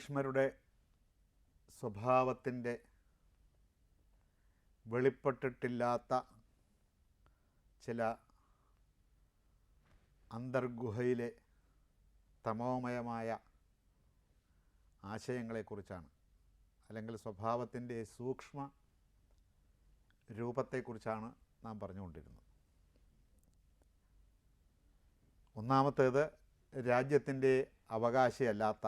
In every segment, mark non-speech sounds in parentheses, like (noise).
ഭീഷ്മരുടെ സ്വഭാവത്തിന്റെ വെളിപ്പെട്ടിട്ടില്ലാത്ത ചില അന്തർഗുഹയിലെ തമോമയമായ ആശയങ്ങളെക്കുറിച്ചാണ്. അല്ലെങ്കിൽ സ്വഭാവത്തിന്റെ സൂക്ഷ്മ രൂപത്തെക്കുറിച്ചാണ് നാം പറഞ്ഞുകൊണ്ടിരുന്നത്. ഒന്നാമത്തേത് രാജ്യത്തിന്റെ അവകാശിയല്ലാത്ത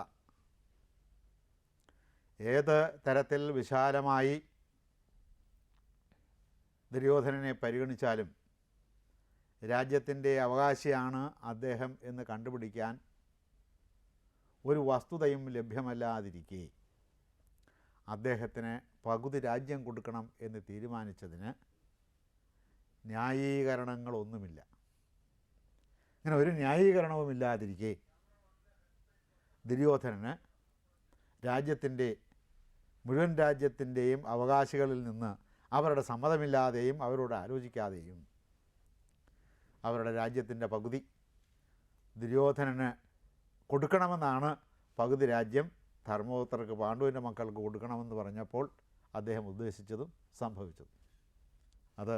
ഏത് തരത്തിൽ വിശാലമായി ദുര്യോധനനെ പരിഗണിച്ചാലും രാജ്യത്തിന്റെ അവകാശിയാണ് അദ്ദേഹം എന്ന് കണ്ടുപിടിക്കാൻ ഒരു വസ്തുതയും ലഭ്യമല്ലാതിരിക്കെ. അദ്ദേഹത്തിന് പകുതി രാജ്യം കൊടുക്കണം എന്ന് തീരുമാനിച്ചതിന് ന്യായീകരണങ്ങളൊന്നുമില്ല. ഇങ്ങനെ ഒരു ന്യായീകരണവുമില്ലാതിരിക്കെ ദുര്യോധനന് രാജ്യത്തിന്റെ മുഴുവൻ രാജ്യത്തിന്റെയും അവകാശികളിൽ നിന്ന് അവരുടെ സമ്മതമില്ലാതെയും അവരോട് ആലോചിക്കാതെയും അവരുടെ രാജ്യത്തിന്റെ പകുതി ദുര്യോധനന് കൊടുക്കണമെന്നാണ് പകുതി രാജ്യം ധർമ്മപുത്രർക്ക് പാണ്ഡുവിന്റെ മക്കൾക്ക് കൊടുക്കണമെന്ന് പറഞ്ഞപ്പോൾ അദ്ദേഹം ഉദ്ദേശിച്ചതും സംഭവിച്ചതും. അത്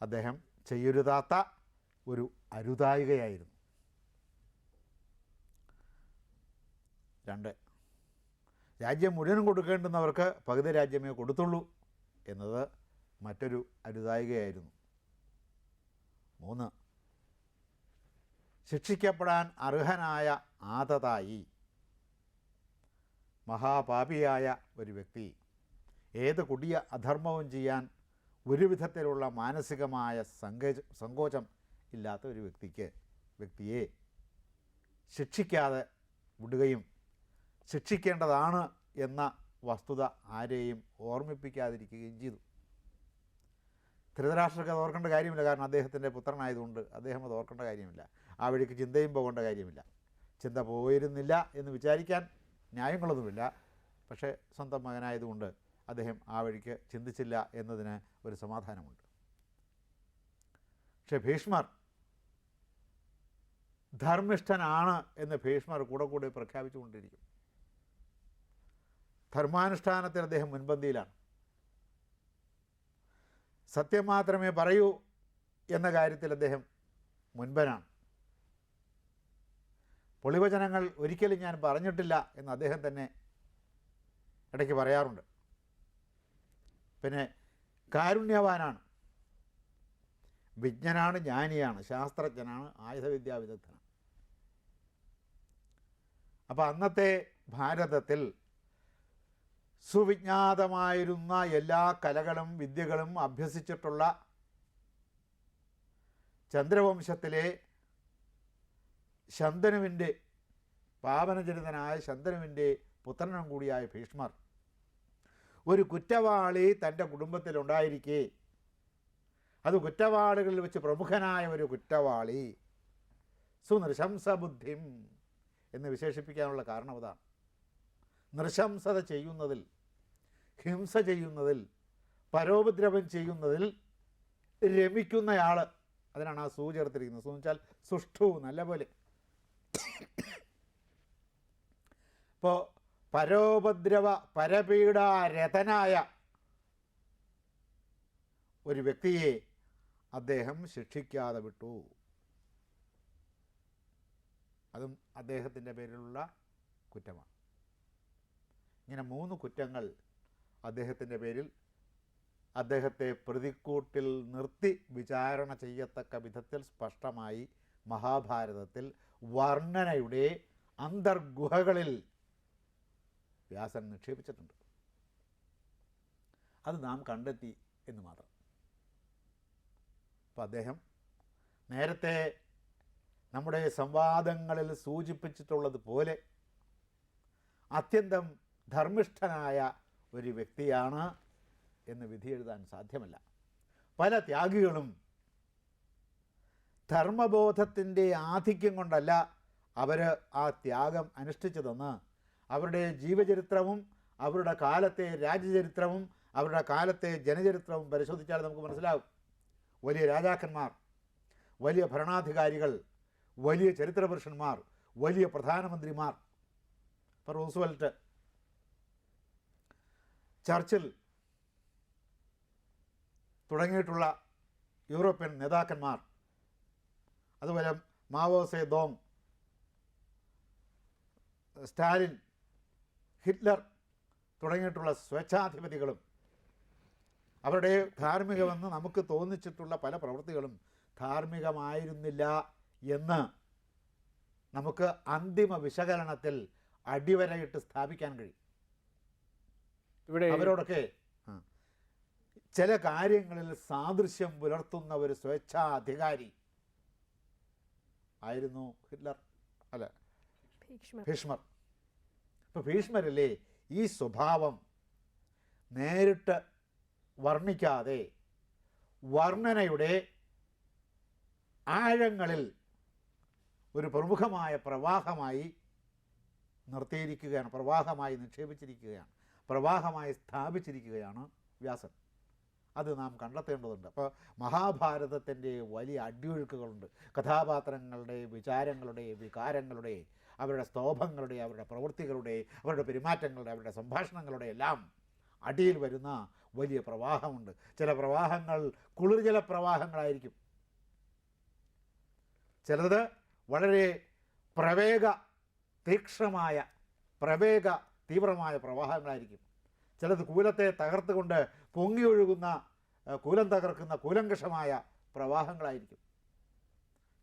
അദ്ദേഹം ചെയ്യരുതാത്ത ഒരു അരുതായികയായിരുന്നു. രണ്ട് രാജ്യം മുഴുവനും കൊടുക്കേണ്ടുന്നവർക്ക് പകുതി രാജ്യമേ കൊടുത്തുള്ളൂ എന്നത് മറ്റൊരു അരുതായികയായിരുന്നു. മൂന്ന്. ശിക്ഷിക്കപ്പെടാൻ അർഹനായ ആതതായി മഹാപാപിയായ ഒരു വ്യക്തി ഏത് കൊടിയ അധർമ്മവും ചെയ്യാൻ ഒരുവിധത്തിലുള്ള മാനസികമായ സങ്കോച സങ്കോചം ഇല്ലാത്ത ഒരു വ്യക്തിക്ക് വ്യക്തിയെ ശിക്ഷിക്കാതെ വിടുകയും ശിക്ഷിക്കേണ്ടതാണ് എന്ന വസ്തുത ആരെയും ഓർമ്മിപ്പിക്കാതിരിക്കുകയും ചെയ്തു. ധൃതരാഷ്ട്രക്ക് അത് ഓർക്കേണ്ട കാര്യമില്ല. കാരണം അദ്ദേഹത്തിന്റെ പുത്രനായതുകൊണ്ട് അദ്ദേഹം അത് ഓർക്കേണ്ട കാര്യമില്ല. ആ വഴിക്ക് ചിന്തയും പോകേണ്ട കാര്യമില്ല. ചിന്ത പോയിരുന്നില്ല എന്ന് വിചാരിക്കാൻ ന്യായങ്ങളൊന്നുമില്ല. പക്ഷേ സ്വന്തം മകനായതുകൊണ്ട് അദ്ദേഹം ആ വഴിക്ക് ചിന്തിച്ചില്ല എന്നതിന് ഒരു സമാധാനമുണ്ട്. പക്ഷേ ഭീഷ്മർ ധർമ്മിഷ്ഠനാണ് എന്ന് ഭീഷ്മർ കൂടെ കൂടെ പ്രഖ്യാപിച്ചുകൊണ്ടിരിക്കും. ധർമാനുഷ്ഠാനത്തിൽ അദ്ദേഹം മുൻപന്തിയിലാണ്. സത്യം മാത്രമേ പറയൂ എന്ന കാര്യത്തിൽ അദ്ദേഹം മുൻപനാണ്. പൊളിവചനങ്ങൾ ഒരിക്കലും ഞാൻ പറഞ്ഞിട്ടില്ല എന്ന് അദ്ദേഹം തന്നെ ഇടയ്ക്ക് പറയാറുണ്ട്. പിന്നെ കാരുണ്യവാനാണ്. വിജ്ഞനാണ് ജ്ഞാനിയാണ് ശാസ്ത്രജ്ഞനാണ് ആയുധവിദ്യാ വിദഗ്ധനാണ് അപ്പോൾ അന്നത്തെ ഭാരതത്തിൽ സുവിജ്ഞാതമായിരുന്ന എല്ലാ കലകളും വിദ്യകളും അഭ്യസിച്ചിട്ടുള്ള ചന്ദ്രവംശത്തിലെ ശന്തനുവിന്റെ പാവനജനിതനായ ശന്തനുവിന്റെ പുത്രനും കൂടിയായ ഭീഷ്മർ. ഒരു കുറ്റവാളി തന്റെ കുടുംബത്തിലുണ്ടായിരിക്കെ. അത് കുറ്റവാളികളിൽ വെച്ച് പ്രമുഖനായ ഒരു കുറ്റവാളി. സുനൃശംസബുദ്ധിം എന്ന് വിശേഷിപ്പിക്കാനുള്ള കാരണം അതാണ്. നൃശംസത ചെയ്യുന്നതിൽ ഹിംസ ചെയ്യുന്നതിൽ പരോപദ്രവം ചെയ്യുന്നതിൽ രമിക്കുന്നയാൾ അതിനാണ് ആ സൂ ചേർത്തിരിക്കുന്നത്. സൂ വെച്ചാൽ സുഷ്ഠു നല്ലപോലെ ഇപ്പോൾ പരോപദ്രവ പരപീഡാരഥനായ ഒരു വ്യക്തിയെ അദ്ദേഹം ശിക്ഷിക്കാതെ വിട്ടു. അതും അദ്ദേഹത്തിന്റെ പേരിലുള്ള കുറ്റമാണ്. ഇങ്ങനെ മൂന്ന് കുറ്റങ്ങൾ അദ്ദേഹത്തിന്റെ പേരിൽ അദ്ദേഹത്തെ പ്രതിക്കൂട്ടിൽ നിർത്തി വിചാരണ ചെയ്യത്തക്ക വിധത്തിൽ സ്പഷ്ടമായി മഹാഭാരതത്തിൽ വർണനയുടെ അന്തർഗുഹകളിൽ വ്യാസൻ നിക്ഷേപിച്ചിട്ടുണ്ട്. അത് നാം കണ്ടെത്തി എന്ന് മാത്രം. അപ്പം അദ്ദേഹം നേരത്തെ നമ്മുടെ സംവാദങ്ങളിൽ സൂചിപ്പിച്ചിട്ടുള്ളതുപോലെ അത്യന്തം ധർമ്മിഷ്ഠനായ ഒരു വ്യക്തിയാണ് എന്ന് വിധി എഴുതാൻ സാധ്യമല്ല. പല ത്യാഗികളും ധർമ്മബോധത്തിന്റെ ആധിക്യം കൊണ്ടല്ല അവർ ആ ത്യാഗം അനുഷ്ഠിച്ചതെന്ന്. അവരുടെ ജീവചരിത്രവും അവരുടെ കാലത്തെ രാജ്യചരിത്രവും അവരുടെ കാലത്തെ ജനചരിത്രവും പരിശോധിച്ചാൽ നമുക്ക് മനസ്സിലാവും. വലിയ രാജാക്കന്മാർ വലിയ ഭരണാധികാരികൾ വലിയ ചരിത്രപുരുഷന്മാർ വലിയ പ്രധാനമന്ത്രിമാർ. ഇപ്പോൾ റൂസ്വെൽറ്റ് ചർച്ചിൽ തുടങ്ങിയിട്ടുള്ള യൂറോപ്യൻ നേതാക്കന്മാർ അതുപോലെ മാവോ സെ ദോങ് സ്റ്റാലിൻ ഹിറ്റ്ലർ തുടങ്ങിയിട്ടുള്ള സ്വേച്ഛാധിപതികളും അവരുടെ ധാർമ്മികമെന്ന് നമുക്ക് തോന്നിച്ചിട്ടുള്ള പല പ്രവൃത്തികളും ധാർമ്മികമായിരുന്നില്ല എന്ന് നമുക്ക് അന്തിമ വിശകലനത്തിൽ അടിവരയിട്ട് സ്ഥാപിക്കാൻ കഴിയും. ഇവിടെ അവരോടൊക്കെ ചില കാര്യങ്ങളിൽ സാദൃശ്യം പുലർത്തുന്ന ഒരു സ്വേച്ഛാധികാരി ആയിരുന്നു ഹിറ്റ്ലർ അല്ല ഭീഷ്മർ. ഭീഷ്മർ. ഇപ്പം ഭീഷ്മരല്ലേ ഈ സ്വഭാവം നേരിട്ട് വർണിക്കാതെ വർണനയുടെ ആഴങ്ങളിൽ ഒരു പ്രമുഖമായ പ്രവാഹമായി നിർത്തിയിരിക്കുകയാണ് പ്രവാഹമായി നിക്ഷേപിച്ചിരിക്കുകയാണ്. പ്രവാഹമായി സ്ഥാപിച്ചിരിക്കുകയാണ് വ്യാസൻ. അത് നാം കണ്ടെത്തേണ്ടതുണ്ട്. അപ്പോൾ മഹാഭാരതത്തിന്റെ വലിയ അടിയൊഴുക്കുകളുണ്ട്. കഥാപാത്രങ്ങളുടെ വിചാരങ്ങളുടെ വികാരങ്ങളുടെ അവരുടെ സ്തോഭങ്ങളുടെ അവരുടെ പ്രവൃത്തികളുടെ അവരുടെ പെരുമാറ്റങ്ങളുടെ അവരുടെ സംഭാഷണങ്ങളുടെ എല്ലാം അടിയിൽ വരുന്ന വലിയ പ്രവാഹമുണ്ട്. ചില പ്രവാഹങ്ങൾ കുളിർജല പ്രവാഹങ്ങളായിരിക്കും. ചിലത് വളരെ പ്രവേഗ തീക്ഷ്ണമായ പ്രവേഗ തീവ്രമായ പ്രവാഹങ്ങളായിരിക്കും. ചിലത് കൂലത്തെ തകർത്തുകൊണ്ട് പൊങ്ങി ഒഴുകുന്ന ഏഹ്, കൂലം തകർക്കുന്ന കൂലങ്കഷമായ പ്രവാഹങ്ങളായിരിക്കും.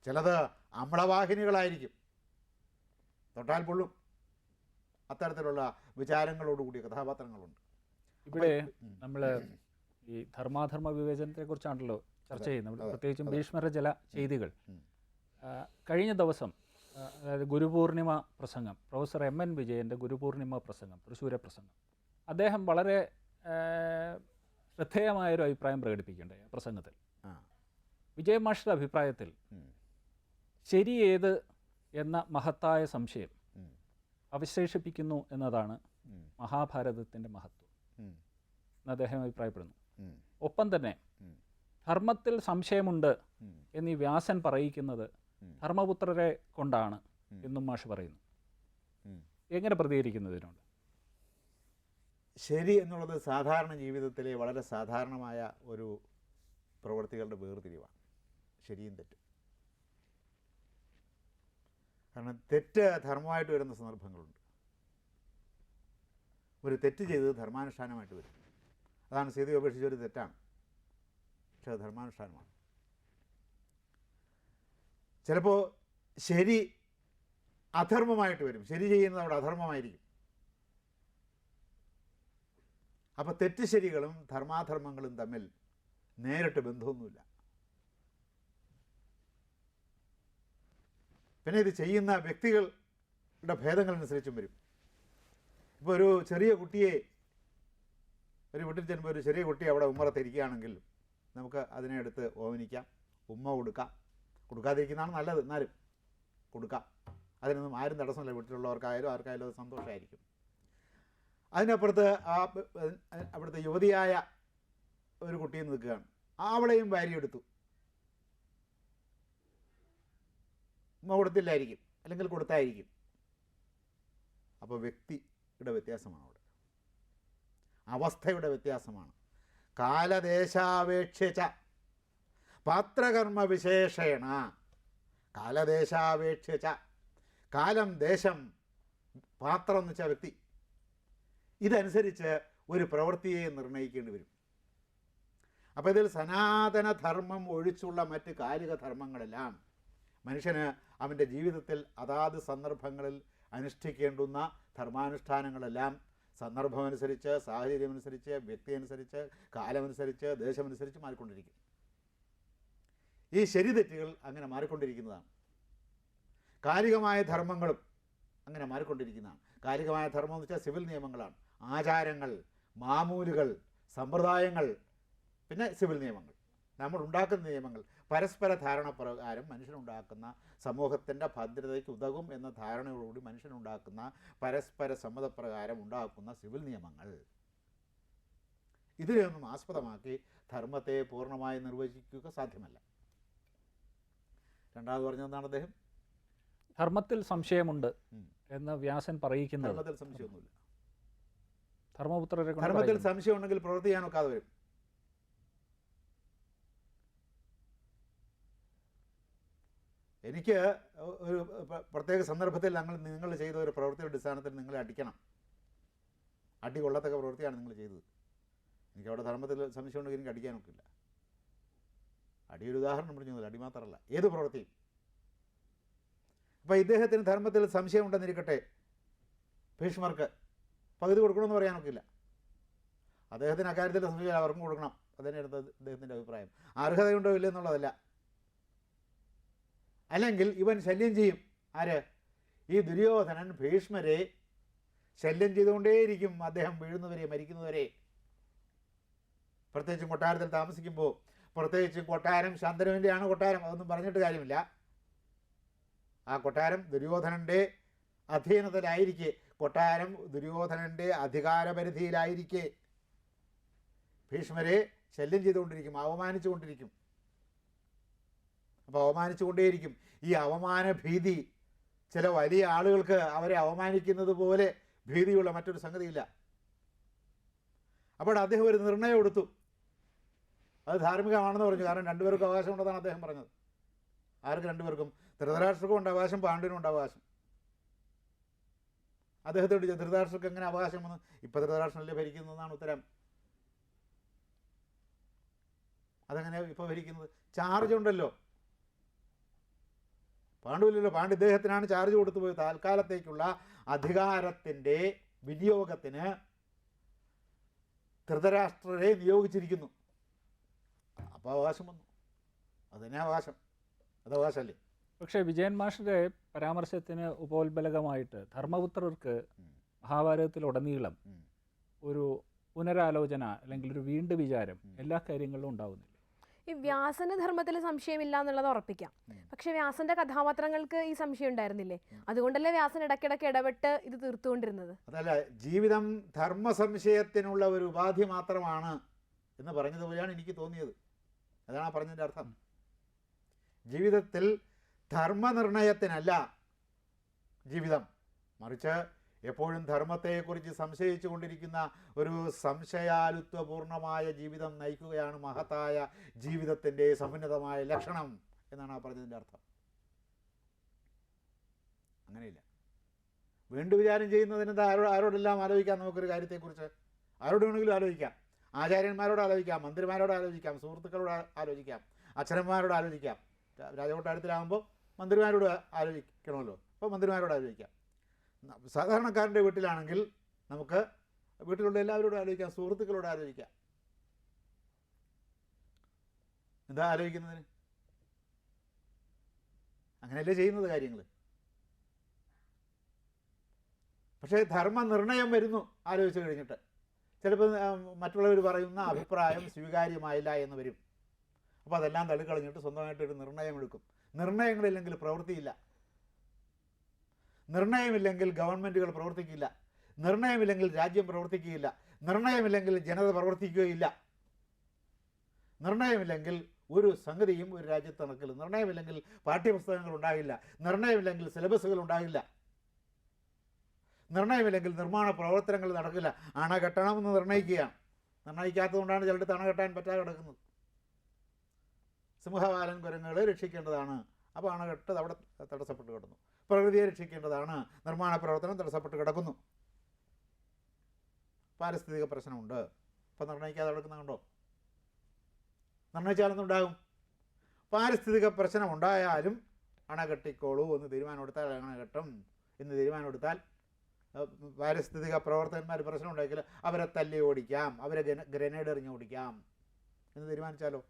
ചിലത് അമ്ലവാഹിനികളായിരിക്കും. തൊട്ടാൽ പൊള്ളും. അത്തരത്തിലുള്ള വിചാരങ്ങളോടുകൂടിയ കഥാപാത്രങ്ങളുണ്ട്. ഇവിടെ നമ്മൾ ഈ ധർമാധർമ്മ വിവേചനത്തെ കുറിച്ചാണല്ലോ ചർച്ച ചെയ്യുന്നത്. പ്രത്യേകിച്ചും. ഭീഷ്മര ചില ചെയ്തികൾ. കഴിഞ്ഞ ദിവസം അതായത് ഗുരുപൂർണിമ പ്രസംഗം പ്രൊഫസർ എം എൻ വിജയന്റെ ഗുരുപൂർണിമ പ്രസംഗം തൃശ്ശൂരെ പ്രസംഗം. അദ്ദേഹം വളരെ ശ്രദ്ധേയമായൊരു അഭിപ്രായം പ്രകടിപ്പിക്കേണ്ടത് പ്രസംഗത്തിൽ. വിജയ മാഷിയുടെ അഭിപ്രായത്തിൽ ശരി ഏത് എന്ന മഹത്തായ സംശയം അവശേഷിപ്പിക്കുന്നു എന്നതാണ് മഹാഭാരതത്തിന്റെ മഹത്വം. എന്ന് അദ്ദേഹം അഭിപ്രായപ്പെടുന്നു. ഒപ്പം തന്നെ ധർമ്മത്തിൽ സംശയമുണ്ട് എന്നീ വ്യാസൻ പറയിക്കുന്നത്. ധർമ്മപുത്രരെ കൊണ്ടാണ്. എന്നും മാഷ് പറയുന്നു. എങ്ങനെ പ്രതികരിക്കുന്നതിനോട് ശരി എന്നുള്ളത് സാധാരണ ജീവിതത്തിലെ വളരെ സാധാരണമായ ഒരു പ്രവൃത്തികളുടെ വേർതിരിവാണ്. ശരിയും തെറ്റും. കാരണം തെറ്റ് ധർമ്മമായിട്ട് വരുന്ന സന്ദർഭങ്ങളുണ്ട്. ഒരു തെറ്റ് ചെയ്തത് ധർമാനുഷ്ഠാനമായിട്ട് വരും. അതാണ് സീതയെ ഉപേക്ഷിച്ച ഒരു തെറ്റാണ്. പക്ഷെ അത് ധർമാനുഷ്ഠാനമാണ്. ചിലപ്പോൾ ശരി അധർമ്മമായിട്ട് വരും. ശരി ചെയ്യുന്നത് അവിടെ അധർമ്മമായിരിക്കും. അപ്പോൾ തെറ്റ് ശരികളും ധർമാധർമ്മങ്ങളും തമ്മിൽ നേരിട്ട് ബന്ധമൊന്നുമില്ല. പിന്നെ ഇത് ചെയ്യുന്ന വ്യക്തികളുടെ ഭേദങ്ങളനുസരിച്ചും വരും. ഇപ്പോൾ ഒരു ചെറിയ കുട്ടിയെ ഒരു വീട്ടിൽ ചെല്ലുമ്പോൾ ഒരു ചെറിയ കുട്ടി അവിടെ ഉമ്മറത്തിരിക്കുകയാണെങ്കിൽ നമുക്ക് അതിനെ എടുത്ത് ഓവനിക്കാം ഉമ്മ കൊടുക്കാം. കൊടുക്കാതിരിക്കുന്നതാണ് നല്ലത്. എന്നാലും കൊടുക്കാം. അതിനൊന്നും ആരും തടസ്സമില്ല. വീട്ടിലുള്ളവർക്കായാലും ആർക്കായാലും അത് സന്തോഷമായിരിക്കും അതിനപ്പുറത്ത് ആ അവിടുത്തെ യുവതിയായ ഒരു കുട്ടി നിൽക്കുകയാണ്. അവളെയും വാരിയെടുത്തു. ഉമ്മ കൊടുത്തില്ലായിരിക്കും. അല്ലെങ്കിൽ കൊടുത്തായിരിക്കും. അപ്പോൾ വ്യക്തിയുടെ വ്യത്യാസമാണ് അവിടെ. അവസ്ഥയുടെ വ്യത്യാസമാണ്. കാലദേശാപേക്ഷിച്ച പാത്രകർമ്മ വിശേഷേണ കാലദേശാപേക്ഷിച്ച കാലം ദേശം പാത്രം എന്ന് വെച്ചാൽ വ്യക്തി. ഇതനുസരിച്ച് ഒരു പ്രവൃത്തിയെ നിർണയിക്കേണ്ടി വരും. അപ്പോൾ ഇതിൽ സനാതനധർമ്മം ഒഴിച്ചുള്ള മറ്റ് കാലിക ധർമ്മങ്ങളെല്ലാം മനുഷ്യന് അവന്റെ ജീവിതത്തിൽ അതാത് സന്ദർഭങ്ങളിൽ അനുഷ്ഠിക്കേണ്ടുന്ന ധർമാനുഷ്ഠാനങ്ങളെല്ലാം സന്ദർഭമനുസരിച്ച് സാഹചര്യമനുസരിച്ച് വ്യക്തിയനുസരിച്ച് കാലമനുസരിച്ച് ദേശമനുസരിച്ച് മാറിക്കൊണ്ടിരിക്കും. ഈ ശരിതെറ്റുകൾ അങ്ങനെ മാറിക്കൊണ്ടിരിക്കുന്നതാണ്. കാലികമായ ധർമ്മങ്ങളും അങ്ങനെ മാറിക്കൊണ്ടിരിക്കുന്നതാണ്. കാലികമായ ധർമ്മം എന്ന് വെച്ചാൽ സിവിൽ നിയമങ്ങളാണ്. ആചാരങ്ങൾ മാമൂലുകൾ സമ്പ്രദായങ്ങൾ പിന്നെ സിവിൽ നിയമങ്ങൾ. നമ്മൾ ഉണ്ടാക്കുന്ന നിയമങ്ങൾ. പരസ്പര ധാരണ പ്രകാരം മനുഷ്യനുണ്ടാക്കുന്ന സമൂഹത്തിന്റെ ഭദ്രതയ്ക്ക് ഉതകും എന്ന ധാരണയോടുകൂടി മനുഷ്യനുണ്ടാക്കുന്ന പരസ്പര സമ്മതപ്രകാരം ഉണ്ടാക്കുന്ന സിവിൽ നിയമങ്ങൾ. ഇതിനെയൊന്നും ആസ്പദമാക്കി ധർമ്മത്തെ പൂർണമായി നിർവചിക്കുക സാധ്യമല്ല. രണ്ടാമത് പറഞ്ഞതെന്താണ് അദ്ദേഹം? ധർമ്മത്തിൽ സംശയമുണ്ട് എന്ന് വ്യാസൻ പറയിക്കുന്നത് ധർമ്മത്തിൽ സംശയമൊന്നുമില്ല. ധർമ്മപുത്രരെ ധർമ്മത്തിൽ. സംശയം ഉണ്ടെങ്കിൽ പ്രവർത്തിക്കാൻ ഒക്കാതെ വരും. എനിക്ക് ഒരു പ്രത്യേക സന്ദർഭത്തിൽ ഞങ്ങൾ നിങ്ങൾ ചെയ്ത ഒരു പ്രവൃത്തിയുടെ അടിസ്ഥാനത്തിൽ നിങ്ങളെ അടിക്കണം. അടി കൊള്ളത്തക്ക പ്രവൃത്തിയാണ് നിങ്ങൾ ചെയ്തത്. എനിക്ക് അവിടെ ധർമ്മത്തിൽ സംശയം ഉണ്ടെങ്കിൽ എനിക്ക് അടിക്കാൻ ഒക്കില്ല അടി ഒരു ഉദാഹരണം പറഞ്ഞു അടി മാത്രമല്ല ഏത് പ്രവൃത്തിയും. അപ്പോൾ ഇദ്ദേഹത്തിന് ധർമ്മത്തിൽ സംശയം ഉണ്ടെന്നിരിക്കട്ടെ ഭീഷ്മർക്ക് പകുതി കൊടുക്കണമെന്ന് പറയാൻ നോക്കില്ല അദ്ദേഹത്തിന് അക്കാര്യത്തിൽ സംശയം അവർക്കും കൊടുക്കണം. അതന്നെയാണ് അദ്ദേഹത്തിന്റെ അഭിപ്രായം. അർഹതയുണ്ടോ ഇല്ല എന്നുള്ളതല്ല. അല്ലെങ്കിൽ ഇവൻ ശല്യം ചെയ്യും. ആര്? ഈ ദുര്യോധനൻ ഭീഷ്മരെ ശല്യം ചെയ്തുകൊണ്ടേയിരിക്കും അദ്ദേഹം വീഴുന്നവരെ മരിക്കുന്നവരെ പ്രത്യേകിച്ചും കൊട്ടാരത്തിൽ താമസിക്കുമ്പോൾ പ്രത്യേകിച്ചും കൊട്ടാരം ശാന്തനുവിന്റെയാണ് കൊട്ടാരം അതൊന്നും പറഞ്ഞിട്ട് കാര്യമില്ല. ആ കൊട്ടാരം ദുര്യോധനന്റെ അധീനത്തിലായിരിക്കെ കൊട്ടാരം ദുര്യോധനന്റെ അധികാരപരിധിയിലായിരിക്കെ. ഭീഷ്മരെ ശല്യം ചെയ്തുകൊണ്ടിരിക്കും അവമാനിച്ചുകൊണ്ടിരിക്കും. അപ്പോൾ അവമാനിച്ചുകൊണ്ടേയിരിക്കും. ഈ അവമാന ഭീതി ചില വലിയ ആളുകൾക്ക് അവരെ അവമാനിക്കുന്നത് പോലെ ഭീതിയുള്ള മറ്റൊരു സംഗതിയില്ല. അപ്പോൾ അദ്ദേഹം ഒരു നിർണയം എടുത്തു. അത് ധാർമ്മികമാണെന്ന് പറഞ്ഞു. കാരണം രണ്ടുപേർക്കും അവകാശമുണ്ടെന്നാണ് അദ്ദേഹം പറഞ്ഞത്. ആർക്ക് രണ്ടുപേർക്കും? ധൃതരാഷ്ട്രക്കും ഉണ്ട് അവകാശം പാണ്ഡ്യനും ഉണ്ട് അവകാശം. അദ്ദേഹത്തോട് ധൃതരാഷ്ട്രക്ക് എങ്ങനെ അവകാശം വന്നു ഇപ്പം ധൃതരാഷ്ട്രമല്ലേ ഭരിക്കുന്നതെന്നാണ് ഉത്തരം. അതങ്ങനെ ഇപ്പോൾ ഭരിക്കുന്നത്? ചാർജ് ഉണ്ടല്ലോ. പാണ്ഡുവില്ലല്ലോ പാണ്ഡു ഇദ്ദേഹത്തിനാണ് ചാർജ് കൊടുത്തു പോയത്. താൽക്കാലത്തേക്കുള്ള അധികാരത്തിന്റെ വിനിയോഗത്തിന് ധൃതരാഷ്ട്രരെ നിയോഗിച്ചിരിക്കുന്നു. അപ്പോൾ അവകാശം വന്നു. അതിനെ അവകാശം. അത് അവകാശമല്ലേ പക്ഷേ വിജയൻ മാഷിന്റെ പരാമർശത്തിന് ഉപോത്ബലകമായിട്ട് ധർമ്മപുത്രർക്ക്. മഹാഭാരതത്തിലുടനീളം ഒരു പുനരാലോചന അല്ലെങ്കിൽ ഒരു വീണ്ടും വിചാരം എല്ലാ കാര്യങ്ങളിലും ഉണ്ടാവുന്നില്ല. ഈ വ്യാസന് ധർമ്മത്തിൽ സംശയമില്ല എന്നുള്ളത് ഉറപ്പിക്കാം. പക്ഷെ വ്യാസന്റെ കഥാപാത്രങ്ങൾക്ക് ഈ സംശയം ഉണ്ടായിരുന്നില്ലേ. അതുകൊണ്ടല്ലേ വ്യാസൻ ഇടയ്ക്കിടയ്ക്ക് ഇടപെട്ട് ഇത് തീർത്തുകൊണ്ടിരുന്നത്? അതല്ല ജീവിതം ധർമ്മ സംശയത്തിനുള്ള ഒരു ഉപാധി മാത്രമാണ് എന്ന് പറഞ്ഞതുപോലെയാണ് എനിക്ക് തോന്നിയത്. അതാണ് പറഞ്ഞതിന്റെ അർത്ഥം. ജീവിതത്തിൽ ധർമ്മനിർണയത്തിനല്ല ജീവിതം. മറിച്ച് എപ്പോഴും ധർമ്മത്തെക്കുറിച്ച് സംശയിച്ചു കൊണ്ടിരിക്കുന്ന ഒരു സംശയാലുത്വപൂർണമായ ജീവിതം നയിക്കുകയാണ് മഹത്തായ ജീവിതത്തിന്റെ സമുന്നതമായ ലക്ഷണം എന്നാണ് ആ പറഞ്ഞതിന്റെ അർത്ഥം. അങ്ങനെയില്ല. വീണ്ടും വിചാരം ചെയ്യുന്നതിന് ആരോ ആരോടെല്ലാം ആലോചിക്കാം നമുക്കൊരു കാര്യത്തെക്കുറിച്ച്? ആരോട് വേണമെങ്കിലും ആലോചിക്കാം. ആചാര്യന്മാരോട് ആലോചിക്കാം മന്ത്രിമാരോട് ആലോചിക്കാം സുഹൃത്തുക്കളോട് ആലോചിക്കാം അച്ഛനന്മാരോട് ആലോചിക്കാം. രാജകോട്ടാരത്തിലാകുമ്പോൾ മന്ത്രിമാരോട് ആലോചിക്കണമല്ലോ. അപ്പോൾ മന്ത്രിമാരോട് ആലോചിക്കാം. സാധാരണക്കാരന്റെ വീട്ടിലാണെങ്കിൽ നമുക്ക് വീട്ടിലുള്ള എല്ലാവരോടും ആലോചിക്കാം സുഹൃത്തുക്കളോട് ആലോചിക്കാം. എന്താ ആലോചിക്കുന്നതിന്? അങ്ങനെയല്ലേ ചെയ്യുന്നത് കാര്യങ്ങൾ പക്ഷേ ധർമ്മനിർണയം വരുന്നു ആലോചിച്ച് കഴിഞ്ഞിട്ട്. ചിലപ്പോൾ മറ്റുള്ളവർ പറയുന്ന അഭിപ്രായം സ്വീകാര്യമായില്ല എന്ന് വരും. അപ്പോൾ അതെല്ലാം തള്ളിക്കളഞ്ഞിട്ട് സ്വന്തമായിട്ടൊരു നിർണയമെടുക്കും. നിർണയങ്ങളില്ലെങ്കിൽ പ്രവൃത്തിയില്ല. നിർണയമില്ലെങ്കിൽ ഗവൺമെന്റുകൾ പ്രവർത്തിക്കില്ല. നിർണയമില്ലെങ്കിൽ രാജ്യം പ്രവർത്തിക്കുകയില്ല. നിർണയമില്ലെങ്കിൽ ജനത പ്രവർത്തിക്കുകയില്ല. നിർണയമില്ലെങ്കിൽ ഒരു സംഗതിയും ഒരു രാജ്യത്ത് നടക്കില്ല. നിർണയമില്ലെങ്കിൽ പാഠ്യപുസ്തകങ്ങൾ ഉണ്ടാകില്ല. നിർണയമില്ലെങ്കിൽ സിലബസുകൾ ഉണ്ടാകില്ല. നിർണയമില്ലെങ്കിൽ നിർമ്മാണ പ്രവർത്തനങ്ങൾ നടക്കില്ല. അണ കെട്ടണമെന്ന് നിർണയിക്കുകയാണ് നിർണയിക്കാത്തതുകൊണ്ടാണ് ചിലർ അണ കെട്ടാൻ പറ്റാതെ കിടക്കുന്നത്. സിംഹവാലൻ കുരങ്ങുകളെ രക്ഷിക്കേണ്ടതാണ്. അപ്പോൾ അണകെട്ട് അവിടെ തടസ്സപ്പെട്ട് കിടന്നു. പ്രകൃതിയെ രക്ഷിക്കേണ്ടതാണ്. നിർമ്മാണ പ്രവർത്തനം തടസ്സപ്പെട്ട് കിടക്കുന്നു. പാരിസ്ഥിതിക പ്രശ്നമുണ്ട്. ഇപ്പം നിർണയിക്കാതെ കിടക്കുന്ന കണ്ടോ? നിർണയിച്ചാലെന്നുണ്ടാകും പാരിസ്ഥിതിക പ്രശ്നം ഉണ്ടായാലും അണകെട്ടിക്കോളൂ എന്ന് തീരുമാനമെടുത്താൽ അണകെട്ടും. എന്ന് തീരുമാനമെടുത്താൽ പാരിസ്ഥിതിക പ്രവർത്തകന്മാർ പ്രശ്നം ഉണ്ടാക്കിയാൽ അവരെ തല്ലി ഓടിക്കാം അവരെ ഗ്രനേഡ് എറിഞ്ഞ് ഓടിക്കാം. എന്ന് തീരുമാനിച്ചാലോ?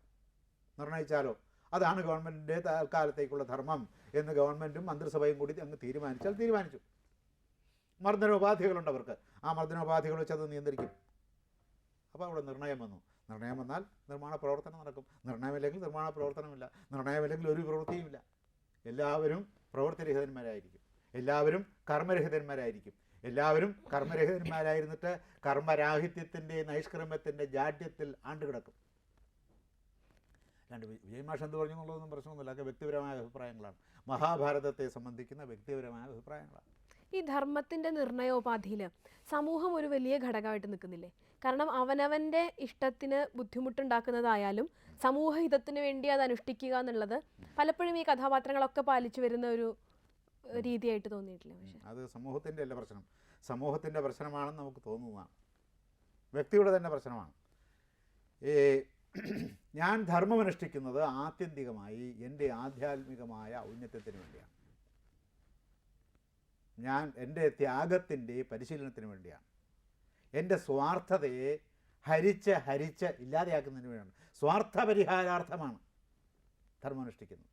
നിർണയിച്ചാലോ? അതാണ് ഗവൺമെന്റിന്റെ തൽക്കാലത്തേക്കുള്ള ധർമ്മം എന്ന് ഗവൺമെന്റും മന്ത്രിസഭയും കൂടി അങ്ങ് തീരുമാനിച്ചാൽ തീരുമാനിച്ചു. മർദ്ദനോപാധികളുണ്ട് അവർക്ക്. ആ മർദ്ദനോപാധികൾ വെച്ച് അത് നിയന്ത്രിക്കും. അപ്പോൾ അവിടെ നിർണയം വന്നു. നിർണയം വന്നാൽ നിർമ്മാണ പ്രവർത്തനം നടക്കും. നിർണയമില്ലെങ്കിൽ നിർമ്മാണ പ്രവർത്തനമില്ല. നിർണയമില്ലെങ്കിൽ ഒരു പ്രവൃത്തിയുമില്ല. എല്ലാവരും പ്രവൃത്തിരഹിതന്മാരായിരിക്കും. എല്ലാവരും കർമ്മരഹിതന്മാരായിരിക്കും. എല്ലാവരും കർമ്മരഹിതന്മാരായിരുന്നിട്ട് കർമ്മരാഹിത്യത്തിന്റെ നൈഷ്കർമ്മത്തിന്റെ ജാഡ്യത്തിൽ ആണ്ടുകിടക്കും. രണ്ട് വിജയമാഷ് എന്ത് പറഞ്ഞു എന്നുള്ളതൊന്നും പ്രശ്നമൊന്നുമില്ല. അതൊക്കെ വ്യക്തിപരമായ അഭിപ്രായങ്ങളാണ്. മഹാഭാരതത്തെ സംബന്ധിക്കുന്ന വ്യക്തിപരമായ അഭിപ്രായങ്ങളാണ്. ഈ ധർമ്മത്തിന്റെ നിർണയോപാധിയിൽ സമൂഹം ഒരു വലിയ ഘടകമായിട്ട് നിൽക്കുന്നില്ലേ? കാരണം അവനവന്റെ ഇഷ്ടത്തിന് ബുദ്ധിമുട്ടുണ്ടാക്കുന്നതായാലും സമൂഹഹിതത്തിന് വേണ്ടി അത് അനുഷ്ഠിക്കുക എന്നുള്ളത് പലപ്പോഴും ഈ കഥാപാത്രങ്ങളൊക്കെ പാലിച്ചു വരുന്ന ഒരു രീതിയായിട്ട് തോന്നിയിട്ടില്ല പക്ഷേ. അത് സമൂഹത്തിന്റെ അല്ല പ്രശ്നം. സമൂഹത്തിന്റെ പ്രശ്നമാണെന്ന് നമുക്ക് തോന്നുന്നതാണ്. വ്യക്തിയുടെ തന്നെ പ്രശ്നമാണ്. ഈ (clears throat) ഞാൻ ധർമ്മം അനുഷ്ഠിക്കുന്നത് ആത്യന്തികമായി എന്റെ ആധ്യാത്മികമായ ഔന്നത്യത്തിന് വേണ്ടിയാണ്. ഞാൻ എന്റെ ത്യാഗത്തിന്റെ പരിശീലനത്തിന് വേണ്ടിയാണ്. എന്റെ സ്വാർത്ഥതയെ ഹരിച്ച് ഹരിച്ച് ഇല്ലാതെയാക്കുന്നതിന് വേണ്ടിയാണ്. സ്വാർത്ഥ പരിഹാരാർത്ഥമാണ് ധർമ്മം അനുഷ്ഠിക്കുന്നത്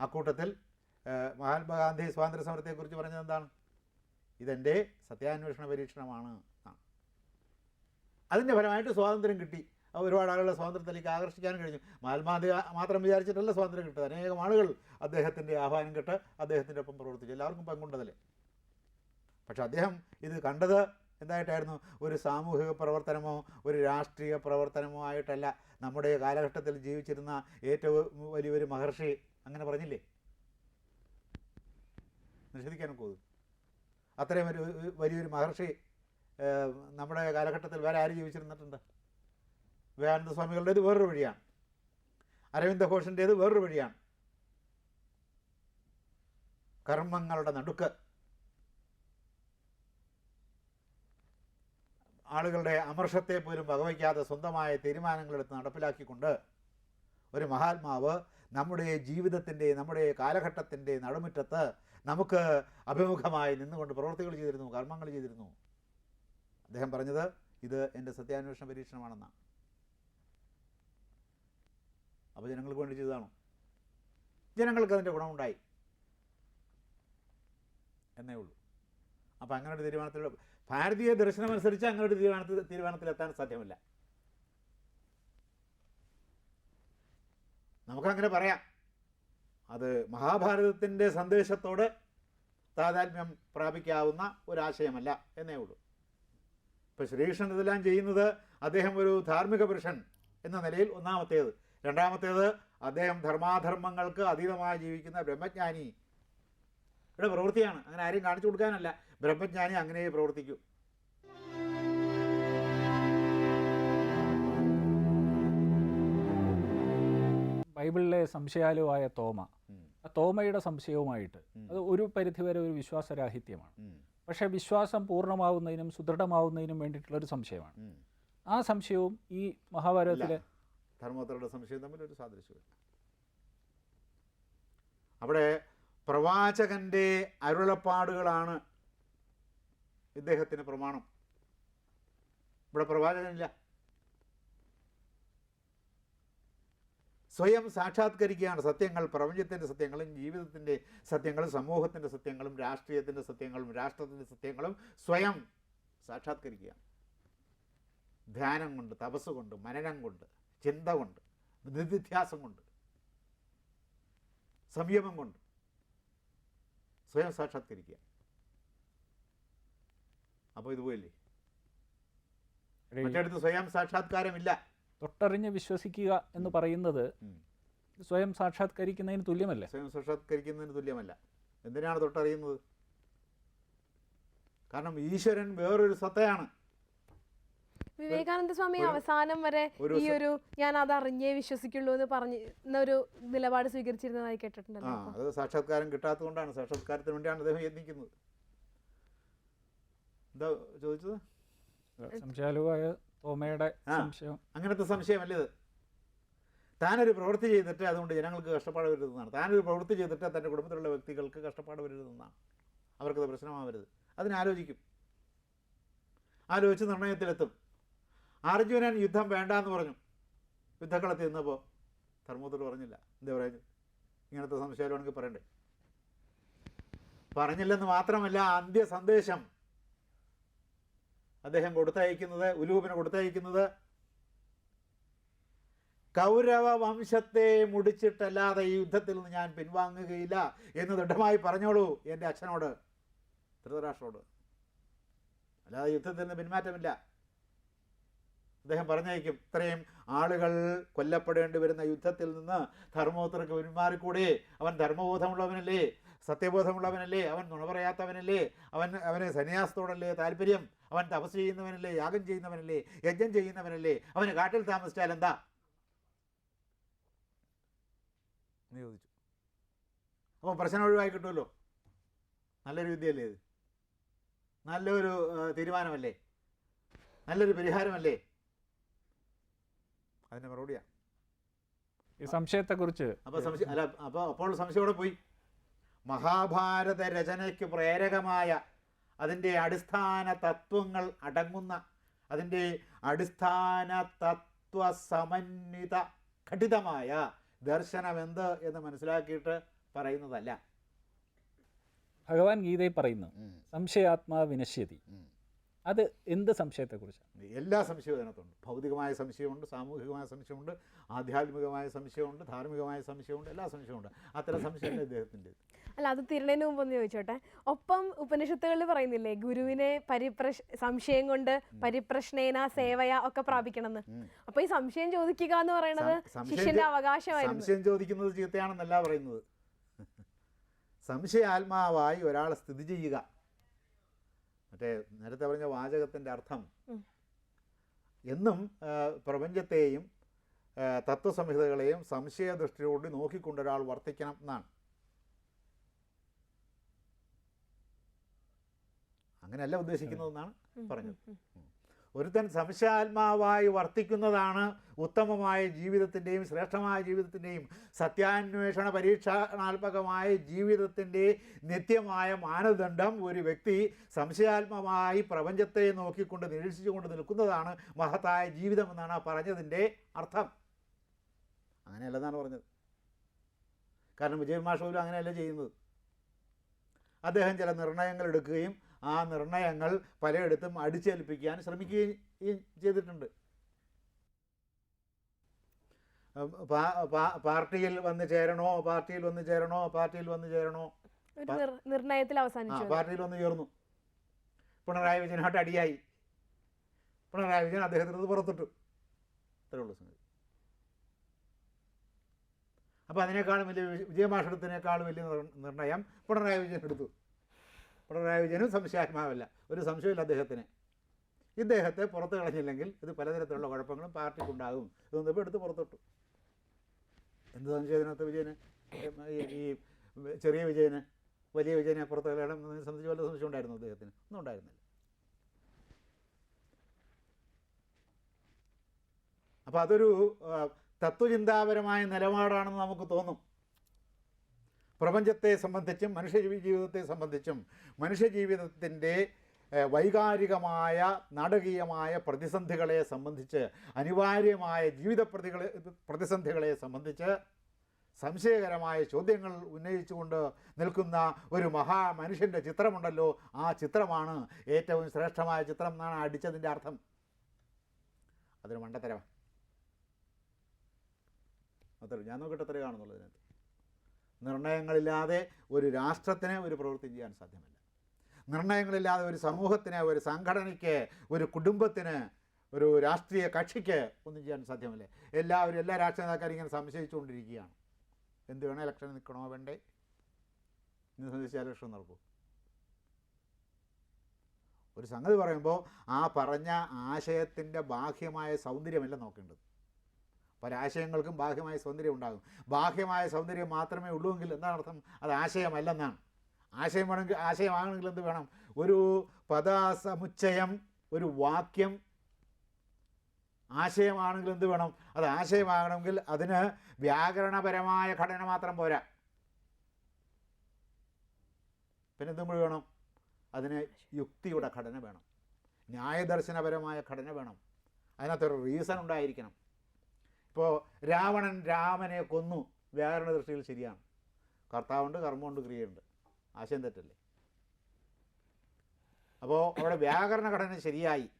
അക്കൂട്ടത്തിൽ മഹാത്മാഗാന്ധി സ്വാതന്ത്ര്യ സമരത്തെക്കുറിച്ച് പറഞ്ഞത് എന്താണ് ഇതെന്റെ സത്യാന്വേഷണ പരീക്ഷണമാണ്. അതിന്റെ ഫലമായിട്ട് സ്വാതന്ത്ര്യം കിട്ടി. ഒരുപാട് ആളുകളെ സ്വാതന്ത്ര്യത്തിലേക്ക് ആകർഷിക്കാനും കഴിഞ്ഞു. മഹാത്മാഗാന്ധി മാത്രം വിചാരിച്ചിട്ടല്ല സ്വാതന്ത്ര്യം കിട്ടുന്നത് അനേകം ആളുകൾ അദ്ദേഹത്തിന്റെ ആഹ്വാനം കേട്ട് അദ്ദേഹത്തിന്റെ ഒപ്പം പ്രവർത്തിച്ചു. എല്ലാവർക്കും പങ്കുണ്ടതല്ലേ പക്ഷെ അദ്ദേഹം ഇത് കണ്ടത് എന്തായിട്ടായിരുന്നു? ഒരു സാമൂഹിക പ്രവർത്തനമോ ഒരു രാഷ്ട്രീയ പ്രവർത്തനമോ ആയിട്ടല്ല. നമ്മുടെ കാലഘട്ടത്തിൽ ജീവിച്ചിരുന്ന ഏറ്റവും വലിയൊരു മഹർഷി അങ്ങനെ പറഞ്ഞില്ലേ? നിഷേധിക്കാനൊക്കെ പോകും അത്രയും ഒരു വലിയൊരു മഹർഷി നമ്മുടെ കാലഘട്ടത്തിൽ വേറെ ആര് ജീവിച്ചിരുന്നിട്ടുണ്ട്? വിവേകാനന്ദ സ്വാമികളുടേത് വേറൊരു വഴിയാണ്. അരവിന്ദ ഘോഷിന്റേത് വേറൊരു വഴിയാണ്. കർമ്മങ്ങളുടെ നടുക്ക്. ആളുകളുടെ അമർഷത്തെ പോലും വകവയ്ക്കാതെ സ്വന്തമായ തീരുമാനങ്ങളെടുത്ത് നടപ്പിലാക്കിക്കൊണ്ട് ഒരു മഹാത്മാവ് നമ്മുടെ ജീവിതത്തിന്റെ നമ്മുടെ കാലഘട്ടത്തിന്റെ നടുമുറ്റത്ത് നമുക്ക് അഭിമുഖമായി നിന്നുകൊണ്ട് പ്രവൃത്തികൾ ചെയ്തിരുന്നു കർമ്മങ്ങൾ ചെയ്തിരുന്നു. അദ്ദേഹം പറഞ്ഞത് ഇത് എന്റെ സത്യാന്വേഷണ പരീക്ഷണമാണെന്നാണ്. അപ്പോൾ ജനങ്ങൾക്ക് വേണ്ടി ചെയ്തതാണോ? ജനങ്ങൾക്ക് അതിന്റെ ഗുണമുണ്ടായി. എന്നേ ഉള്ളൂ. അപ്പോൾ അങ്ങനെ ഒരു തീരുമാനത്തിൽ ഭാരതീയ ദർശനമനുസരിച്ച് അങ്ങനെ ഒരു തീരുമാനത്തിൽ തീരുമാനത്തിലെത്താൻ സാധ്യമല്ല. നമുക്കങ്ങനെ പറയാം. അത് മഹാഭാരതത്തിന്റെ സന്ദേശത്തോട് താതാത്മ്യം പ്രാപിക്കാവുന്ന ഒരാശയമല്ല എന്നേ ഉള്ളൂ. ഇപ്പോൾ ശ്രീകൃഷ്ണൻ ഇതെല്ലാം ചെയ്യുന്നത് അദ്ദേഹം ഒരു ധാർമ്മിക പുരുഷൻ എന്ന നിലയിൽ ഒന്നാമത്തേത്. രണ്ടാമത്തേത് അദ്ദേഹം ധർമാധർമ്മങ്ങൾക്ക് അതീതമായി ജീവിക്കുന്ന ബ്രഹ്മജ്ഞാനി ഇവിടെ പ്രവൃത്തിയാണ്. അങ്ങനെ ആരെയും കാണിച്ചു കൊടുക്കാനല്ല. ബ്രഹ്മജ്ഞാനി അങ്ങനെ പ്രവർത്തിക്കൂ. ബൈബിളിലെ സംശയാലുവായ തോമ. ആ തോമയുടെ സംശയവുമായിട്ട് അത് ഒരു പരിധിവരെ ഒരു വിശ്വാസരാഹിത്യമാണ്. പക്ഷെ വിശ്വാസം പൂർണമാവുന്നതിനും സുദൃഢമാവുന്നതിനും വേണ്ടിയിട്ടുള്ള ഒരു സംശയമാണ് ആ സംശയവും ഈ മഹാഭാരതത്തിലെ ധർമ്മോത്തരുടെ സംശയം തമ്മിൽ ഒരു സാദൃശ്യമില്ല അവിടെ പ്രവാചകന്റെ അരുളപ്പാടുകളാണ് ഇദ്ദേഹത്തിന് പ്രമാണം. ഇവിടെ പ്രവാചകനില്ല. സ്വയം സാക്ഷാത്കരിക്കുകയാണ് സത്യങ്ങൾ പ്രപഞ്ചത്തിന്റെ സത്യങ്ങളും ജീവിതത്തിന്റെ സത്യങ്ങളും സമൂഹത്തിന്റെ സത്യങ്ങളും രാഷ്ട്രീയത്തിന്റെ സത്യങ്ങളും രാഷ്ട്രത്തിന്റെ സത്യങ്ങളും സ്വയം സാക്ഷാത്കരിക്കുകയാണ്. ധ്യാനം കൊണ്ട് തപസ് കൊണ്ട് മനനം കൊണ്ട് ചിന്ത കൊണ്ട് നിധിധ്യാസം കൊണ്ട് സംയമം കൊണ്ട് സ്വയം സാക്ഷാത്കരിക്കുക അപ്പോൾ ഇതുപോലെ അല്ലേ മറ്റടുത്ത് സ്വയം സാക്ഷാത്കാരമില്ല. തൊട്ടറിഞ്ഞ് വിശ്വസിക്കുക എന്ന് പറയുന്നത് സ്വയം സാക്ഷാത്കരിക്കുന്നതിന് തുല്യമല്ല? സ്വയം സാക്ഷാത്കരിക്കുന്നതിന് തുല്യമല്ല. എന്തിനാണ് തൊട്ടറിയുന്നത്? കാരണം ഈശ്വരൻ വേറൊരു സത്തയാണ്. വിവേകാനന്ദ സ്വാമി അവസാനം വരെ ഈ ഒരു ഞാൻ അത് അറിഞ്ഞേ വിശ്വസിക്കുള്ളൂ എന്ന് പറഞ്ഞ ഒരു നിലപാട് സ്വീകരിച്ചിരുന്നതായി കേട്ടിട്ടുണ്ടല്ലോ അത് സാക്ഷാത്കാരം കിട്ടാത്തത് കൊണ്ടാണ്. സാക്ഷാത്കാരത്തിന് വേണ്ടിയാണ് അദ്ദേഹം യത്നിക്കുന്നത്. എന്താ ചോദിച്ചത്? സംശയാലുവായ തോമയുടെ. സംശയം. അങ്ങനത്തെ സംശയമല്ലേ ഇത്? താനൊരു പ്രവൃത്തി ചെയ്തിട്ട് അതുകൊണ്ട് ജനങ്ങൾക്ക് കഷ്ടപ്പാട് വരുന്നതാണ്. താനൊരു പ്രവൃത്തി ചെയ്തിട്ട് തന്റെ കുടുംബത്തിലുള്ള വ്യക്തികൾക്ക് കഷ്ടപ്പാട് വരുന്നതെന്നാണ് അവർക്കത് പ്രശ്നമാവരുത്. അതിനാലോചിക്കും ആലോചിച്ച് നിർണയത്തിലെത്തും. അർജുനൻ യുദ്ധം വേണ്ട എന്ന് പറഞ്ഞു. യുദ്ധക്കളത്തിൽ നിന്നപ്പോൾ ധർമ്മത്തിൽ പറഞ്ഞില്ല. എന്താ പറയുന്നത് ഇങ്ങനത്തെ സംശയമാണെങ്കിൽ പറയണ്ടേ? പറഞ്ഞില്ലെന്ന് മാത്രമല്ല അന്ത്യ സന്ദേശം അദ്ദേഹം കൊടുത്തയക്കുന്നത് ഉലൂപിന് കൊടുത്തയക്കുന്നത്. കൗരവ വംശത്തെ മുടിച്ചിട്ടല്ലാതെ ഈ യുദ്ധത്തിൽ നിന്ന് ഞാൻ പിൻവാങ്ങുകയില്ല എന്ന് ദൃഢമായി പറഞ്ഞോളൂ എന്റെ അച്ഛനോട് ധൃതരാഷ്ട്രോട് അല്ലാതെ യുദ്ധത്തിൽ നിന്ന് പിന്മാറ്റമില്ല അദ്ദേഹം പറഞ്ഞയക്കും ഇത്രയും ആളുകൾ കൊല്ലപ്പെടേണ്ടി വരുന്ന യുദ്ധത്തിൽ നിന്ന് ധർമ്മോത്തർക്ക് പിന്മാറിക്കൂടെ? അവൻ ധർമ്മബോധമുള്ളവനല്ലേ? സത്യബോധമുള്ളവനല്ലേ? അവൻ നുണ പറയാത്തവനല്ലേ? അവൻ അവന് സന്യാസത്തോടല്ലേ താല്പര്യം? അവൻ തപസ് ചെയ്യുന്നവനല്ലേ യാഗം ചെയ്യുന്നവനല്ലേ യജ്ഞം ചെയ്യുന്നവനല്ലേ? അവന് കാട്ടിൽ താമസിച്ചാൽ എന്താ? എന്ന് ചോദിച്ചു. അപ്പോൾ പ്രശ്നം ഒഴിവായി കിട്ടുമല്ലോ? നല്ലൊരു വിദ്യയല്ലേ ഇത്? നല്ലൊരു തീരുമാനമല്ലേ? നല്ലൊരു പരിഹാരമല്ലേ? അതിന്റെ മറുപടിയാ. ഈ സംശയത്തെക്കുറിച്ച് അപ്പോൾ സംശയം അല്ല അപ്പോൾ അപ്പോൾ സംശയം പോയി. മഹാഭാരത രചനയ്ക്ക് പ്രേരകമായ അതിന്റെ അടിസ്ഥാന തത്വങ്ങൾ അടങ്ങുന്ന അതിന്റെ അടിസ്ഥാന തത്വ സമന്വിത ഘടിതമായ ദർശനം എന്ത് എന്ന് മനസ്സിലാക്കിയിട്ട് പറയുന്നതല്ല. ഭഗവാൻ ഗീതയിൽ പറയുന്നു സംശയാത്മാ വിനശ്യതി അത് എന്ത് സംശയത്തെക്കുറിച്ച്? എല്ലാ സംശയവും അതിനകത്തുണ്ട് ഭൗതികമായ സംശയമുണ്ട് സാമൂഹികമായ സംശയമുണ്ട് ആധ്യാത്മികമായ സംശയമുണ്ട് ധാർമ്മികമായ സംശയമുണ്ട് എല്ലാ സംശയമുണ്ട് അത്തരം സംശയമല്ല ഇദ്ദേഹത്തിന്റെ അല്ല അത് തിരുണേന് മുമ്പ് ഒന്ന് ചോദിച്ചോട്ടെ. ഒപ്പം ഉപനിഷത്തുകളിൽ പറയുന്നില്ലേ ഗുരുവിനെ പരിപ്രശ് സംശയം കൊണ്ട് പരിപ്രശ്നേന സേവയ ഒക്കെ പ്രാപിക്കണമെന്ന്. അപ്പൊ ഈ സംശയം ചോദിക്കുക എന്ന് പറയുന്നത് സംശയം ശിഷ്യന്റെ അവകാശമായിരുന്നു. സംശയം ചോദിക്കുന്നത് ചീത്തയാണെന്നല്ല പറയുന്നത്. സംശയാത്മാവായി ഒരാളെ സ്ഥിതി ചെയ്യുക. മറ്റേ നേരത്തെ പറഞ്ഞ വാചകത്തിന്റെ അർത്ഥം. എന്നും പ്രപഞ്ചത്തെയും തത്വസംഹിതകളെയും സംശയദൃഷ്ടിയോട് നോക്കിക്കൊണ്ട് ഒരാൾ വർത്തിക്കണം എന്നാണ്. അങ്ങനെയല്ല ഉദ്ദേശിക്കുന്നതെന്നാണ് പറഞ്ഞത്. ഒരുത്തൻ സംശയാത്മാവായി വർത്തിക്കുന്നതാണ് ഉത്തമമായ ജീവിതത്തിന്റെയും ശ്രേഷ്ഠമായ ജീവിതത്തിന്റെയും സത്യാന്വേഷണ പരീക്ഷണാത്മകമായ ജീവിതത്തിന്റെ നിത്യമായ മാനദണ്ഡം ഒരു വ്യക്തി സംശയാത്മമായി പ്രപഞ്ചത്തെ നോക്കിക്കൊണ്ട് നിരീക്ഷിച്ചുകൊണ്ട് നിൽക്കുന്നതാണ് മഹത്തായ ജീവിതം എന്നാണ് ആ പറഞ്ഞതിന്റെ അർത്ഥം. അങ്ങനെയല്ലെന്നാണ് പറഞ്ഞത്. കാരണം വിജയൻ മാഷോലും അങ്ങനെയല്ല ചെയ്യുന്നത്. അദ്ദേഹം ചില നിർണയങ്ങൾ എടുക്കുകയും ആ നിർണയങ്ങൾ പലയിടത്തും അടിച്ചേൽപ്പിക്കാൻ ശ്രമിക്കുകയും ചെയ്തിട്ടുണ്ട്. പാർട്ടിയിൽ വന്ന് ചേരണോ പാർട്ടിയിൽ വന്ന് ചേരണോ പാർട്ടിയിൽ വന്ന് ചേരണോ? നിർണയത്തിൽ അവസാനിച്ചു. പാർട്ടിയിൽ വന്ന് ചേർന്നു. പിണറായി വിജയനായിട്ട് അടിയായി. പിണറായി വിജയൻ അദ്ദേഹത്തിന് പുറത്തിട്ടു. ഇത്രേ ഉള്ളൂ സംഗതി. അപ്പോൾ അതിനേക്കാളും വലിയ വി- വലിയ നിർ- നിർണയം പിണറായി വിജയൻ എടുത്തു. പിണറായി വിജയനും സംശയാത്മാവല്ല ഒരു സംശയമില്ല അദ്ദേഹത്തിന്. ഇദ്ദേഹത്തെ പുറത്ത് കളഞ്ഞില്ലെങ്കിൽ ഇത് പലതരത്തിലുള്ള കുഴപ്പങ്ങളും പാർട്ടിക്കുണ്ടാകും ഇതൊന്നിപ്പോൾ എടുത്ത് പുറത്തിട്ടു. എന്ത് സംശയത്തിനകത്ത് വിജയന്? ഈ ചെറിയ വിജയന് വലിയ വിജയനെ പുറത്ത് കളയണം എന്നതിനെ സംബന്ധിച്ച് വല്ല സംശയം ഉണ്ടായിരുന്നു അദ്ദേഹത്തിന്? ഒന്നും ഉണ്ടായിരുന്നില്ല. അപ്പോൾ അതൊരു തത്വചിന്താപരമായ നിലപാടാണെന്ന് നമുക്ക് തോന്നും. പ്രപഞ്ചത്തെ സംബന്ധിച്ചും മനുഷ്യ ജീവി- ജീവിതത്തെ സംബന്ധിച്ചും മനുഷ്യ ജീവിതത്തിന്റെ വൈകാരികമായ നാടകീയമായ പ്രതിസന്ധികളെ സംബന്ധിച്ച് അനിവാര്യമായ ജീവിത പ്രതികളെ പ്രതിസന്ധികളെ സംബന്ധിച്ച് സംശയകരമായ ചോദ്യങ്ങൾ ഉന്നയിച്ചുകൊണ്ട് നിൽക്കുന്ന ഒരു മഹാ മനുഷ്യന്റെ ചിത്രമുണ്ടല്ലോ. ആ ചിത്രമാണ് ഏറ്റവും ശ്രേഷ്ഠമായ ചിത്രം എന്നാണ് അടിച്ചതിന്റെ അർത്ഥം. അതൊരു മണ്ടത്തരമാണ് അത്ര ഞാൻ നോക്കട്ടെ അത്ര കാണുന്നുള്ളൂ ഇതിനകത്ത്. നിർണയങ്ങളില്ലാതെ ഒരു രാഷ്ട്രത്തിന് ഒരു പ്രവൃത്തി ചെയ്യാൻ സാധ്യമല്ല. നിർണയങ്ങളില്ലാതെ ഒരു സമൂഹത്തിന് ഒരു സംഘടനയ്ക്ക് ഒരു കുടുംബത്തിന് ഒരു രാഷ്ട്രീയ കക്ഷിക്ക് ഒന്നും ചെയ്യാൻ സാധ്യമല്ല. എല്ലാവരും എല്ലാ രാഷ്ട്രീയ നേതാക്കാരും ഇങ്ങനെ സംശയിച്ചുകൊണ്ടിരിക്കുകയാണ്. എന്ത് വേണം ഇലക്ഷൻ നിൽക്കണോ വേണ്ടേ? ഇന്ന് സംബന്ധിച്ച് ഇലക്ഷൻ നടക്കൂ. ഒരു സംഗതി പറയുമ്പോൾ ആ പറഞ്ഞ ആശയത്തിന്റെ ബാഹ്യമായ സൗന്ദര്യമല്ല നോക്കേണ്ടത്. പല ആശയങ്ങൾക്കും ബാഹ്യമായ സൗന്ദര്യം ഉണ്ടാകും. ബാഹ്യമായ സൗന്ദര്യം മാത്രമേ ഉള്ളൂവെങ്കിൽ എന്താണ് അർത്ഥം അത് ആശയമല്ലെന്നാണ്. ആശയം വേണമെങ്കിൽ ആശയമാകണമെങ്കിൽ എന്ത് വേണം? ഒരു പദസമുച്ചയം ഒരു വാക്യം ആശയമാണെങ്കിൽ എന്ത് വേണം? അത് ആശയമാകണമെങ്കിൽ അതിന് വ്യാകരണപരമായ ഘടന മാത്രം പോരാ. പിന്നെ എന്തും കൂടി വേണം? അതിന് യുക്തിയുടെ ഘടന വേണം. ന്യായദർശനപരമായ ഘടന വേണം. അതിനകത്തൊരു റീസൺ ഉണ്ടായിരിക്കണം. ഇപ്പോൾ രാവണൻ രാമനെ കൊന്നു. വ്യാകരണ ദൃഷ്ടിയിൽ ശരിയാണ്. കർത്താവുണ്ട് കർമ്മമുണ്ട് ക്രിയയുണ്ട്. ആശയം തെറ്റല്ലേ? അപ്പോൾ അവിടെ വ്യാകരണ ഘടന ശരിയായി.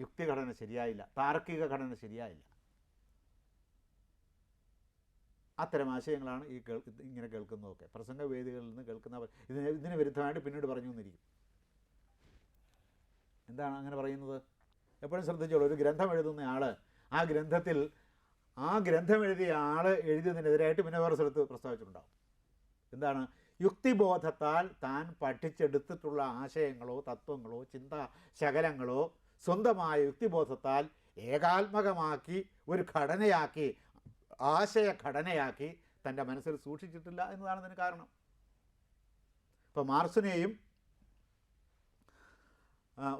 യുക്തി ഘടന ശരിയായില്ല. താർക്കിക ഘടന ശരിയായില്ല. അത്തരം ആശയങ്ങളാണ് ഈ കേൾ ഇങ്ങനെ കേൾക്കുന്നതൊക്കെ. പ്രസംഗവേദികളിൽ നിന്ന് കേൾക്കുന്നവർ ഇതിന് ഇതിന് വിരുദ്ധമായിട്ട് പിന്നീട് പറഞ്ഞു എന്നിരിക്കും. എന്താണ് അങ്ങനെ പറയുന്നത്? എപ്പോഴും ശ്രദ്ധിച്ചോളൂ. ഒരു ഗ്രന്ഥം എഴുതുന്ന ആൾ ആ ഗ്രന്ഥത്തിൽ ആ ഗ്രന്ഥം എഴുതിയ ആൾ എഴുതിയതിനെതിരായിട്ട് പിന്നെ വേറെ സ്ഥലത്ത് പ്രസ്താവിച്ചിട്ടുണ്ടാവും. എന്താണ്? യുക്തിബോധത്താൽ താൻ പഠിച്ചെടുത്തിട്ടുള്ള ആശയങ്ങളോ തത്വങ്ങളോ ചിന്താ ശകലങ്ങളോ സ്വന്തമായ യുക്തിബോധത്താൽ ഏകാത്മകമാക്കി ഒരു ഘടനയാക്കി ആശയ ഘടനയാക്കി തന്റെ മനസ്സിൽ സൂക്ഷിച്ചിട്ടില്ല എന്നതാണ് ഇതിന് കാരണം. ഇപ്പോൾ മാർസിനെയും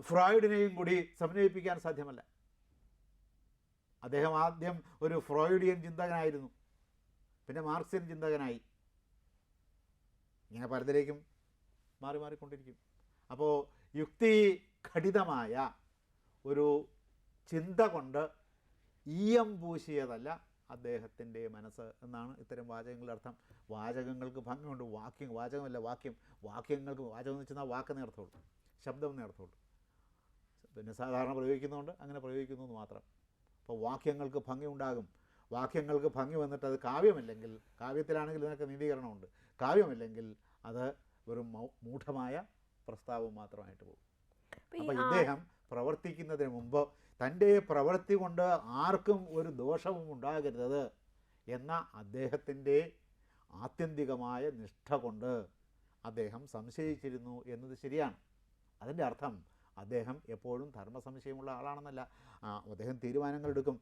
ഫ്രോയിഡിനെയും കൂടി സമന്വയിപ്പിക്കാൻ സാധ്യമല്ല. അദ്ദേഹം ആദ്യം ഒരു ഫ്രോയിഡിയൻ ചിന്തകനായിരുന്നു. പിന്നെ മാർക്സിയൻ ചിന്തകനായി. ഇങ്ങനെ പലതിലേക്കും മാറി മാറിക്കൊണ്ടിരിക്കും. അപ്പോൾ യുക്തി ഘടിതമായ ഒരു ചിന്ത കൊണ്ട് ഈയം പൂശിയതല്ല അദ്ദേഹത്തിന്റെ മനസ്സ് എന്നാണ് ഇത്തരം വാചകങ്ങളുടെ അർത്ഥം. വാചകങ്ങൾക്ക് ഭംഗിയുണ്ട്. വാക്യം വാചകമല്ല വാക്യം. വാക്യങ്ങൾക്ക് വാചകം എന്ന് വെച്ചാൽ വാക്ക് നേർത്തുള്ളൂ ശബ്ദം നേർത്തുള്ളൂ പിന്നെ സാധാരണ പ്രയോഗിക്കുന്നതുകൊണ്ട് അങ്ങനെ പ്രയോഗിക്കുന്നു എന്ന് മാത്രം. അപ്പോൾ വാക്യങ്ങൾക്ക് ഭംഗി ഉണ്ടാകും. വാക്യങ്ങൾക്ക് ഭംഗി വന്നിട്ട് അത് കാവ്യമല്ലെങ്കിൽ കാവ്യത്തിലാണെങ്കിൽ ഇതിനൊക്കെ നീതീകരണമുണ്ട്. കാവ്യമല്ലെങ്കിൽ അത് വെറും മൂഢമായ പ്രസ്താവം മാത്രമായിട്ട് പോകും. അപ്പൊ അപ്പോൾ ഇദ്ദേഹം പ്രവർത്തിക്കുന്നതിന് മുമ്പ് തന്റെ പ്രവൃത്തി കൊണ്ട് ആർക്കും ഒരു ദോഷവും ഉണ്ടാകരുത് എന്ന അദ്ദേഹത്തിന്റെ ആത്യന്തികമായ നിഷ്ഠ കൊണ്ട് അദ്ദേഹം സംശയിച്ചിരുന്നു എന്നത് ശരിയാണ്. അതിന്റെ അർത്ഥം അദ്ദേഹം എപ്പോഴും ധർമ്മസംശയമുള്ള ആളാണെന്നല്ല. അദ്ദേഹം തീരുമാനങ്ങൾ എടുക്കും